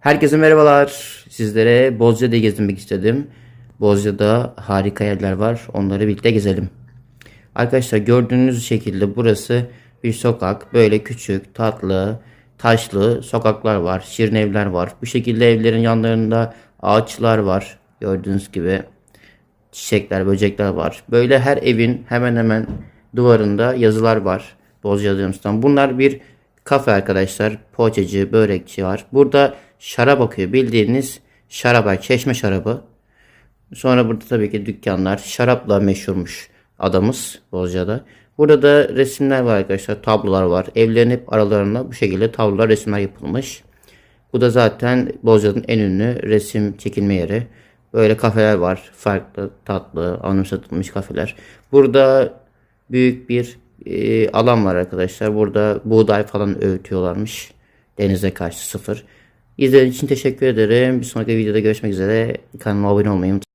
Herkese merhabalar. Sizlere Bozcaada'yı gezdirmek istedim. Bozcaada harika yerler var. Onları birlikte gezelim. Arkadaşlar gördüğünüz şekilde burası bir sokak. Böyle küçük, tatlı, taşlı sokaklar var. Şirin evler var. Bu şekilde evlerin yanlarında ağaçlar var. Gördüğünüz gibi çiçekler, böcekler var. Böyle her evin hemen hemen duvarında yazılar var. Bozcaada'mızdan. Bunlar bir kafe arkadaşlar. Poğaçacı, börekçi var. Burada şarap akıyor. Bildiğiniz şarap, var, çeşme şarabı. Sonra burada tabii ki dükkanlar. Şarapla meşhurmuş adamız Bozcaada. Burada da resimler var arkadaşlar. Tablolar var. Evlerin hep aralarında bu şekilde tablolar, resimler yapılmış. Bu da zaten Bozcaada'nın en ünlü resim çekilme yeri. Böyle kafeler var. Farklı, tatlı, anımsatılmış kafeler. Burada büyük bir e, alan var arkadaşlar. Burada buğday falan öğütüyorlarmış. Denize karşı sıfır. İzlediğiniz için teşekkür ederim. Bir sonraki videoda görüşmek üzere. Kanalıma abone olmayı unutmayın.